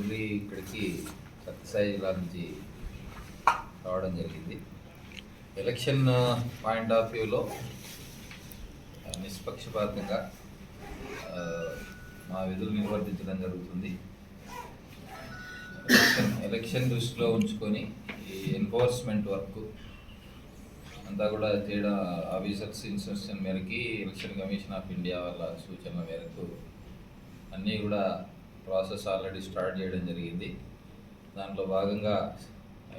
Only ఇక్కడికి సత్యసాయి జిల్లా నుంచి రావడం జరిగింది. ఎలక్షన్ పాయింట్ ఆఫ్ వ్యూలో నిష్పక్షపాతంగా మా విధులు నిర్వర్తించడం జరుగుతుంది. ఎలక్షన్ ఎలక్షన్ దృష్టిలో ఉంచుకొని ఈ ఎన్ఫోర్స్మెంట్ వర్క్ అంతా కూడా చేయడం ఆఫీసర్స్ ఇన్స్ట్రక్షన్ మేరకి ఎలక్షన్ కమిషన్ ఆఫ్ ఇండియా వాళ్ళ సూచనల మేరకు అన్నీ కూడా ప్రాసెస్ ఆల్రెడీ స్టార్ట్ చేయడం జరిగింది. దాంట్లో భాగంగా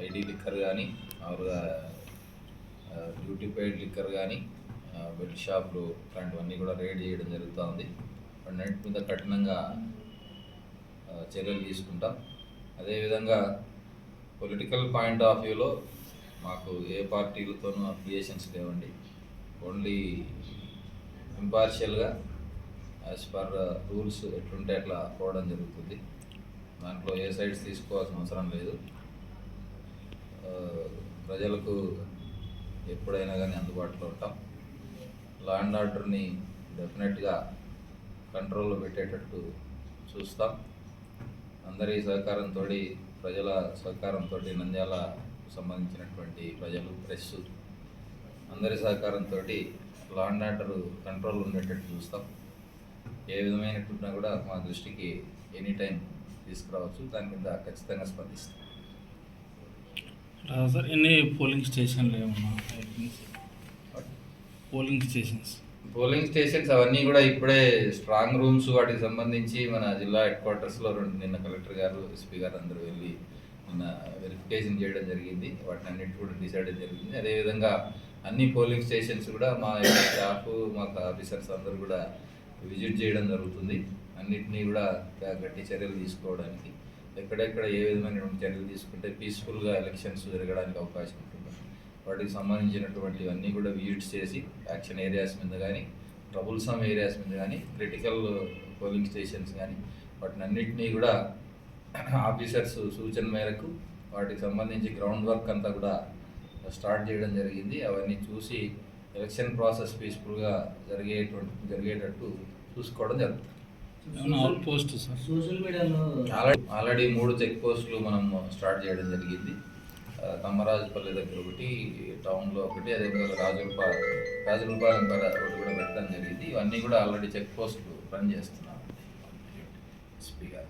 ఐడి లిక్కర్ కానీ మామూలుగా డ్యూటీ పెయిడ్ లిక్కర్ కానీ బెల్ట్ షాపులు ఇలాంటివన్నీ కూడా రేడ్ చేయడం జరుగుతూ ఉంది మీద కఠినంగా చర్యలు తీసుకుంటాం. అదేవిధంగా పొలిటికల్ పాయింట్ ఆఫ్ వ్యూలో మాకు ఏ పార్టీలతోనూ అఫిలియేషన్స్ లేవండి. ఓన్లీ ఇంపార్షియల్గా యాజ్ పర్ రూల్స్ ఎట్లుంటే అట్లా పోవడం జరుగుతుంది. దాంట్లో ఏ సైడ్స్ తీసుకోవాల్సిన అవసరం లేదు. Uh, ప్రజలకు ఎప్పుడైనా కానీ అందుబాటులో ఉంటాం. లా అండ్ ఆర్డర్ని డెఫినెట్గా కంట్రోల్లో పెట్టేటట్టు చూస్తాం. అందరి సహకారంతో ప్రజల సహకారంతో నంద్యాల సంబంధించినటువంటి ప్రజలు ప్రెస్ అందరి సహకారంతో లా అండ్ ఆర్డర్ కంట్రోల్ ఉండేటట్టు చూస్తాం. ఏ విధమైనట్టున్నా కూడా మా దృష్టికి ఎనీ టైం తీసుకురావచ్చు. దాని మీద ఖచ్చితంగా స్పందిస్తాం. సార్ ఎన్ని పోలింగ్ స్టేషన్లు ఏమన్నా పోలింగ్ స్టేషన్స్. పోలింగ్ స్టేషన్స్ అవన్నీ కూడా ఇప్పుడే స్ట్రాంగ్ రూమ్స్ వాటికి సంబంధించి మన జిల్లా హెడ్ క్వార్టర్స్లో రెండు నిన్న కలెక్టర్ గారు ఎస్పీ గారు అందరూ వెళ్ళి నిన్న వెరిఫికేషన్ చేయడం జరిగింది. వాటిని అన్నిటి కూడా డిసైడ్ జరిగింది. అదేవిధంగా అన్ని పోలింగ్ స్టేషన్స్ కూడా మా స్టాఫ్ మా ఆఫీసర్స్ అందరూ కూడా విజిట్ చేయడం జరుగుతుంది. అన్నిటినీ కూడా గట్టి చర్యలు తీసుకోవడానికి. ఎక్కడెక్కడ ఏ విధమైనటువంటి చర్యలు తీసుకుంటే పీస్ఫుల్గా ఎలక్షన్స్ జరగడానికి అవకాశం ఉంటుంది. వాటికి సంబంధించినటువంటివన్నీ కూడా విజిట్స్ చేసి యాక్షన్ ఏరియాస్ మీద కానీ ట్రబుల్సమ్ ఏరియాస్ మీద కానీ క్రిటికల్ పోలింగ్ స్టేషన్స్ కానీ వాటిని అన్నింటినీ కూడా ఆఫీసర్స్ సూచన మేరకు వాటికి సంబంధించి గ్రౌండ్ వర్క్ అంతా కూడా స్టార్ట్ చేయడం జరిగింది. అవన్నీ చూసి ఎలక్షన్ ప్రాసెస్ పీస్ఫుల్గా జరిగేటువంటి జరిగేటట్టు చూసుకోవడం జరుగుతుంది. అవుట్ పోస్ట్ సోషల్ మీడియాలో ఆల్రెడీ ఆల్రెడీ మూడు చెక్ పోస్టులు మనం స్టార్ట్ చేయడం జరిగింది. తమ్మరాజుపల్లి దగ్గర ఒకటి టౌన్లో ఒకటి అదేవిధంగా రాజులపాలెం రాజులపాలెం ఒకటి కూడా పెట్టడం జరిగింది. ఇవన్నీ కూడా ఆల్రెడీ చెక్ పోస్టులు రన్ చేస్తున్నాం. ఎస్పీ గారు.